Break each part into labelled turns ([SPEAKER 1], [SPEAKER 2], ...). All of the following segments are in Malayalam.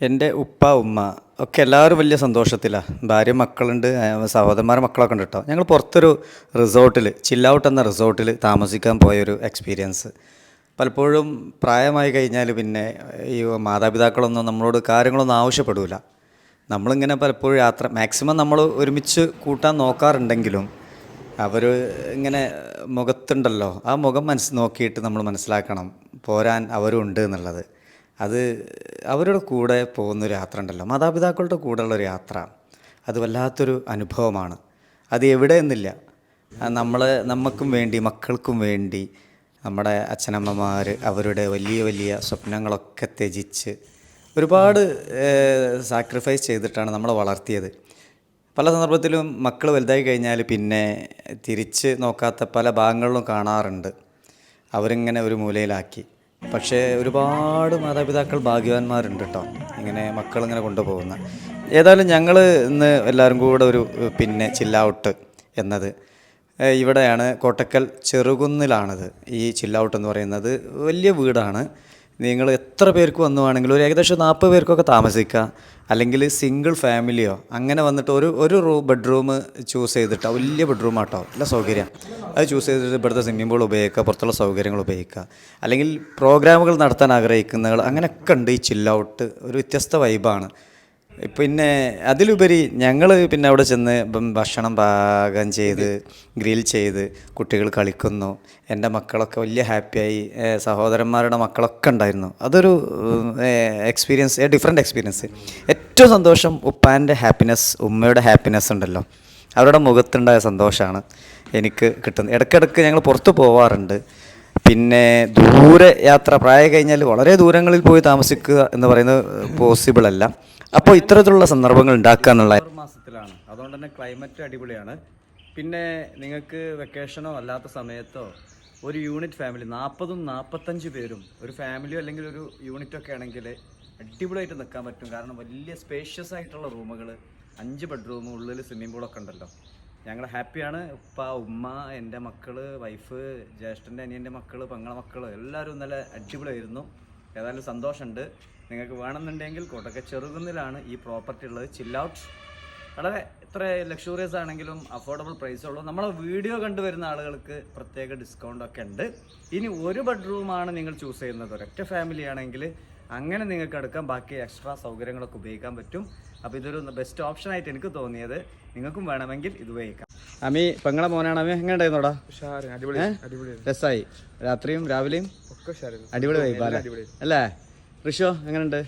[SPEAKER 1] എന്റെ ഉപ്പ ഉമ്മ ഒക്കെ എല്ലാവരും വലിയ സന്തോഷത്തിലാണ് ഭാര്യ മക്കളുണ്ട് സഹോദരന്മാർ മക്കളൊക്കെ ഉണ്ട് കേട്ടോ. ഞങ്ങൾ പുറത്തൊരു റിസോർട്ടിൽ ചില്ലൗട്ട് എന്ന റിസോർട്ടിൽ താമസിക്കാൻ പോയൊരു എക്സ്പീരിയൻസ് പലപ്പോഴും പ്രായമായി കഴിഞ്ഞാൽ പിന്നെ ഈ മാതാപിതാക്കളൊന്നും നമ്മളോട് കാര്യങ്ങളൊന്നും ആവശ്യപ്പെടില്ല നമ്മളിങ്ങനെ പലപ്പോഴും യാത്ര മാക്സിമം നമ്മൾ ഒരുമിച്ച് കൂട്ടാൻ നോക്കാറുണ്ടെങ്കിലും അവർ ഇങ്ങനെ മുഖത്തുണ്ടല്ലോ ആ മുഖം മനസ്സ് നോക്കിയിട്ട് നമ്മൾ മനസ്സിലാക്കണം പോരാൻ അവരും ഉണ്ട് എന്നുള്ളത്. അത് അവരുടെ കൂടെ പോകുന്നൊരു യാത്ര ഉണ്ടല്ലോ. മാതാപിതാക്കളുടെ കൂടെയുള്ള ഒരു യാത്ര. അത് വല്ലാത്തൊരു അനുഭവമാണ്. അത് എവിടെ എന്നില്ല. നമ്മൾ നമുക്കും വേണ്ടി മക്കൾക്കും വേണ്ടി നമ്മുടെ അച്ഛനമ്മമാർ അവരുടെ വലിയ വലിയ സ്വപ്നങ്ങളൊക്കെ ത്യജിച്ച് ഒരുപാട് സാക്രിഫൈസ് ചെയ്തിട്ടാണ് നമ്മളെ വളർത്തിയത്. പല സന്ദർഭത്തിലും മക്കൾ വലുതായി കഴിഞ്ഞാൽ പിന്നെ തിരിച്ച് നോക്കാത്ത പല ഭാഗങ്ങളിലും കാണാറുണ്ട്. അവരിങ്ങനെ ഒരു മൂലയിലാക്കി. പക്ഷേ ഒരുപാട് മാതാപിതാക്കൾ ഭാഗ്യവാന്മാരുണ്ട് കേട്ടോ. ഇങ്ങനെ മക്കളിങ്ങനെ കൊണ്ടുപോകുന്ന. ഏതായാലും ഞങ്ങൾ ഇന്ന് എല്ലാവരും കൂടെ ഒരു പിന്നെ ചില്ലൗട്ട് എന്നത്. ഇവിടെയാണ് കോട്ടക്കൽ ചെറുകുന്നിലാണിത്. ഈ ചില്ലൗട്ട് എന്ന് പറയുന്നത് വലിയ വീടാണ്. നിങ്ങൾ എത്ര പേർക്ക് വന്നു വേണമെങ്കിലും ഒരു ഏകദേശം നാൽപ്പത് പേർക്കൊക്കെ താമസിക്കുക അല്ലെങ്കിൽ സിംഗിൾ ഫാമിലിയോ അങ്ങനെ വന്നിട്ട് ഒരു ഒരു റൂം ബെഡ്റൂം ചൂസ് ചെയ്തിട്ട്. വലിയ ബെഡ്റൂം ആട്ടോ. നല്ല സൗകര്യം. അത് ചൂസ് ചെയ്തിട്ട് ഇവിടുത്തെ സ്വിമ്മിംഗ് പൂൾ ഉപയോഗിക്കുക പുറത്തുള്ള സൗകര്യങ്ങൾ ഉപയോഗിക്കുക. അല്ലെങ്കിൽ പ്രോഗ്രാമുകൾ നടത്താൻ ആഗ്രഹിക്കുന്നവർ അങ്ങനെയൊക്കെ ഉണ്ട്. ഈ ചില്ലൗട്ട് ഒരു വ്യത്യസ്ത വൈബാണ് പിന്നെ അതിലുപരി ഞങ്ങൾ പിന്നെ അവിടെ ചെന്ന് ഭക്ഷണം പാകം ചെയ്ത് ഗ്രിൽ ചെയ്ത് കുട്ടികൾ കളിക്കുന്നു. എന്റെ മക്കളൊക്കെ വലിയ ഹാപ്പിയായി. സഹോദരന്മാരുടെ മക്കളൊക്കെ ഉണ്ടായിരുന്നു. അതൊരു എക്സ്പീരിയൻസ് എ ഡിഫറെന്റ് എക്സ്പീരിയൻസ് ഏറ്റവും സന്തോഷം ഉപ്പാന്റെ ഹാപ്പിനെസ് ഉമ്മയുടെ ഹാപ്പിനെസ് ഉണ്ടല്ലോ. അവരുടെ മുഖത്തുണ്ടായ സന്തോഷമാണ് എനിക്ക് കിട്ടുന്നത്. ഇടയ്ക്കിടയ്ക്ക് ഞങ്ങൾ പുറത്ത് പോവാറുണ്ട്. പിന്നെ ദൂരെ യാത്ര പ്രായം കഴിഞ്ഞാൽ വളരെ ദൂരങ്ങളിൽ പോയി താമസിക്കുക എന്ന് പറയുന്നത് പോസിബിൾ അല്ല. അപ്പോൾ ഇത്തരത്തിലുള്ള സന്ദർഭങ്ങൾ ഉണ്ടാക്കുക എന്നുള്ള മാസത്തിലാണ്. അതുകൊണ്ട് തന്നെ ക്ലൈമറ്റ് അടിപൊളിയാണ്. പിന്നെ നിങ്ങൾക്ക് വെക്കേഷനോ അല്ലാത്ത സമയത്തോ ഒരു യൂണിറ്റ് ഫാമിലി നാൽപ്പതും നാൽപ്പത്തഞ്ച് പേരും ഒരു ഫാമിലിയോ അല്ലെങ്കിൽ ഒരു യൂണിറ്റ് ഒക്കെ ആണെങ്കിൽ അടിപൊളിയായിട്ട് നിൽക്കാൻ പറ്റും. കാരണം വലിയ സ്പേഷ്യസ് ആയിട്ടുള്ള റൂമുകൾ അഞ്ച് ബെഡ്റൂം ഉള്ളിൽ സ്വിമ്മിംഗ് പൂളൊക്കെ ഉണ്ടല്ലോ. ഞങ്ങൾ ഹാപ്പിയാണ്. ഉപ്പ ഉമ്മ എന്റെ മക്കൾ വൈഫ് ജ്യേഷ്ഠന്റെ അനിയന്റെ മക്കൾ പെങ്ങളെ മക്കൾ എല്ലാവരും നല്ല അടിപൊളിയായിരുന്നു. ഏതായാലും സന്തോഷമുണ്ട്. നിങ്ങൾക്ക് വേണമെന്നുണ്ടെങ്കിൽ കോട്ടക്ക ചെറുകുന്നിലാണ് ഈ പ്രോപ്പർട്ടി ഉള്ളത്. ചില്ലൗട്ട് വളരെ ഇത്ര ലക്ഷൂറിയസ് ആണെങ്കിലും അഫോർഡബിൾ പ്രൈസ് ഉള്ളൂ നമ്മളെ വീഡിയോ കണ്ടുവരുന്ന ആളുകൾക്ക് പ്രത്യേക ഡിസ്കൗണ്ട് ഒക്കെ ഉണ്ട്. ഇനി ഒരു ബെഡ്റൂമാണ് നിങ്ങൾ ചൂസ് ചെയ്യുന്നത്. ഒരൊറ്റ ഫാമിലി ആണെങ്കിൽ അങ്ങനെ നിങ്ങൾക്ക് എടുക്കാം ബാക്കി എക്സ്ട്രാ സൗകര്യങ്ങളൊക്കെ ഉപയോഗിക്കാൻ പറ്റും. അപ്പോൾ ഇതൊരു ബെസ്റ്റ് ഓപ്ഷൻ ആയിട്ട് എനിക്ക് തോന്നിയത്. നിങ്ങൾക്കും വേണമെങ്കിൽ ഇത് ഉപയോഗിക്കാം. അമി പെങ്ങളെ മോനാണ് അമി. എങ്ങനെ ഉണ്ടായിരുന്നോടാ
[SPEAKER 2] ഉഷാറ് അടിപൊളി അടിപൊളി.
[SPEAKER 1] രസമായി രാത്രിയും രാവിലെയും അടിപൊളി വൈബാല്ലേ അല്ലേ? ഋഷോ എങ്ങനെയുണ്ട്?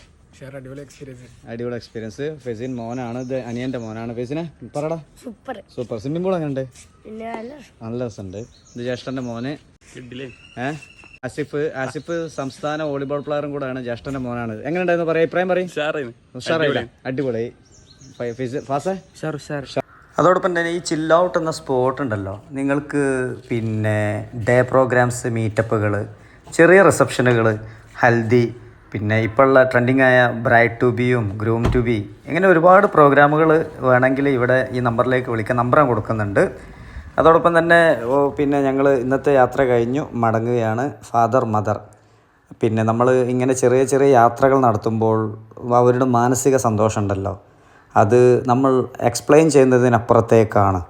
[SPEAKER 2] അടിപൊളി എക്സ്പീരിയൻസ്
[SPEAKER 1] അടിപൊളി എക്സ്പീരിയൻസ് ഫെസിൻ മോനാണ് ഇത്. അനിയന്റെ മോനാണ്. ഫെസിനെ പറടാ.
[SPEAKER 3] സൂപ്പർ.
[SPEAKER 1] സൂപ്പർ. സ്വിമ്മിംഗ് പൂൾ എങ്ങനെയുണ്ട്
[SPEAKER 3] നല്ല.
[SPEAKER 1] നല്ല രസമുണ്ട്. ഇത് ജ്യേഷ്ഠന്റെ മോന്.
[SPEAKER 2] കിഡിലേ
[SPEAKER 1] ഏ? ആസിഫ് ആസിഫ് സംസ്ഥാന വോളിബോൾ പ്ലെയറും കൂടെയാണ് ജ്യേഷ്ഠന്റെ മോനാണ്. എങ്ങനെയുണ്ടായിരുന്നു? പറയാം അഭിപ്രായം പറയും. ഉഷാറായില്ല? അടിപൊളി. ഫൈ- ഫിസ്- ഫാസേ?
[SPEAKER 2] ഉഷാർ ഉഷാർ
[SPEAKER 1] അതോടൊപ്പം തന്നെ ഈ ചില്ലൗട്ട് എന്ന സ്പോട്ട് ഉണ്ടല്ലോ നിങ്ങൾക്ക് പിന്നെ ഡേ പ്രോഗ്രാംസ് മീറ്റപ്പുകൾ ചെറിയ റിസപ്ഷനുകൾ ഹൽദി പിന്നെ ഇപ്പോഴുള്ള ട്രെൻഡിങ് ആയ ബ്രൈഡ് ടു ബിയും ഗ്രൂം ടു ബി ഇങ്ങനെ ഒരുപാട് പ്രോഗ്രാമുകൾ വേണമെങ്കിൽ ഇവിടെ ഈ നമ്പറിലേക്ക് വിളിക്കാൻ നമ്പർ ഞാൻ കൊടുക്കുന്നുണ്ട്. അതോടൊപ്പം തന്നെ പിന്നെ ഞങ്ങൾ ഇന്നത്തെ യാത്ര കഴിഞ്ഞു മടങ്ങുകയാണ് ഫാദർ മദർ. പിന്നെ നമ്മൾ ഇങ്ങനെ ചെറിയ ചെറിയ യാത്രകൾ നടത്തുമ്പോൾ അവരുടെ മാനസിക സന്തോഷമുണ്ടല്ലോ. അത് നമ്മൾ എക്സ്പ്ലെയിൻ ചെയ്യുന്നതിനപ്പുറത്തേക്കാണ്.